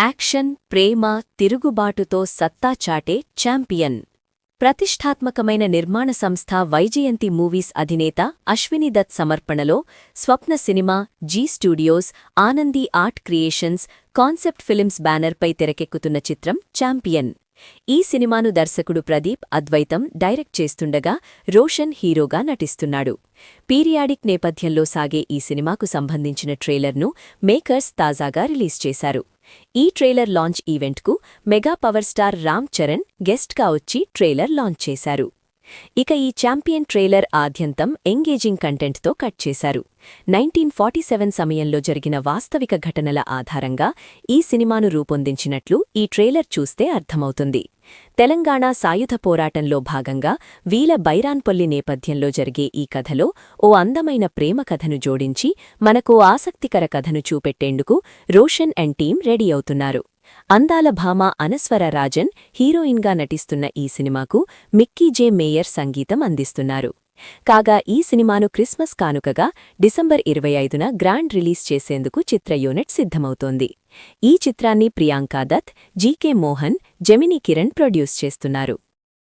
Action ప్రేమ తిరుగుబాటుతో సత్తా చాటే champion. ప్రతిష్టాత్మకమైన నిర్మాణ సంస్థ వైజయంతి మూవీస్ అధినేత అశ్విని దత్ సమర్పణలో Swapna Cinema Zee studios Anandi art creations concept films బ్యానర్పై తెరకెక్కుతున్న చిత్రం ఛాంపియన్. ఈ సినిమాను దర్శకుడు ప్రదీప్ అద్వైతం డైరెక్ట్ చేస్తుండగా రోషన్ హీరోగా నటిస్తున్నాడు. పీరియాడిక్ నేపథ్యంలో సాగే ఈ సినిమాకు సంబంధించిన ట్రైలర్ను మేకర్స్ తాజాగా రిలీజ్ చేశారు. ఈ trailer launch ఈవెంట్కు mega power star Ram Charan గెస్ట్గా వచ్చి ట్రైలర్ లాంచ్ చేశారు. ఇక ఈ ఛాంపియన్ ట్రైలర్ ఆద్యంతం ఎంగేజింగ్ కంటెంట్తో కట్ చేశారు. నైన్టీన్ ఫార్టీ సెవెన్ సమయంలో జరిగిన వాస్తవిక ఘటనల ఆధారంగా ఈ సినిమాను రూపొందించినట్లు ఈ ట్రైలర్ చూస్తే అర్థమవుతుంది. తెలంగాణ సాయుధ పోరాటంలో భాగంగా వీల బైరాన్పల్లి నేపథ్యంలో జరిగే ఈ కథలో ఓ అందమైన ప్రేమ కథను జోడించి మనకు ఆసక్తికర కథను చూపెట్టేందుకు రోషన్ అండ్ టీం రెడీ అవుతున్నారు. అందాల భామ అనస్వర రాజన్ హీరోయిన్గా నటిస్తున్న ఈ సినిమాకు మిక్కీ జే మేయర్ సంగీతం అందిస్తున్నారు. కాగా ఈ సినిమాను క్రిస్మస్ కానుకగా డిసెంబర్ ఇరవై ఐదున గ్రాండ్ రిలీజ్ చేసేందుకు చిత్ర యూనిట్ సిద్ధమవుతోంది. ఈ చిత్రాన్ని Priyanka Dutt G K Mohan Gemini Kiran produce చేస్తున్నారు.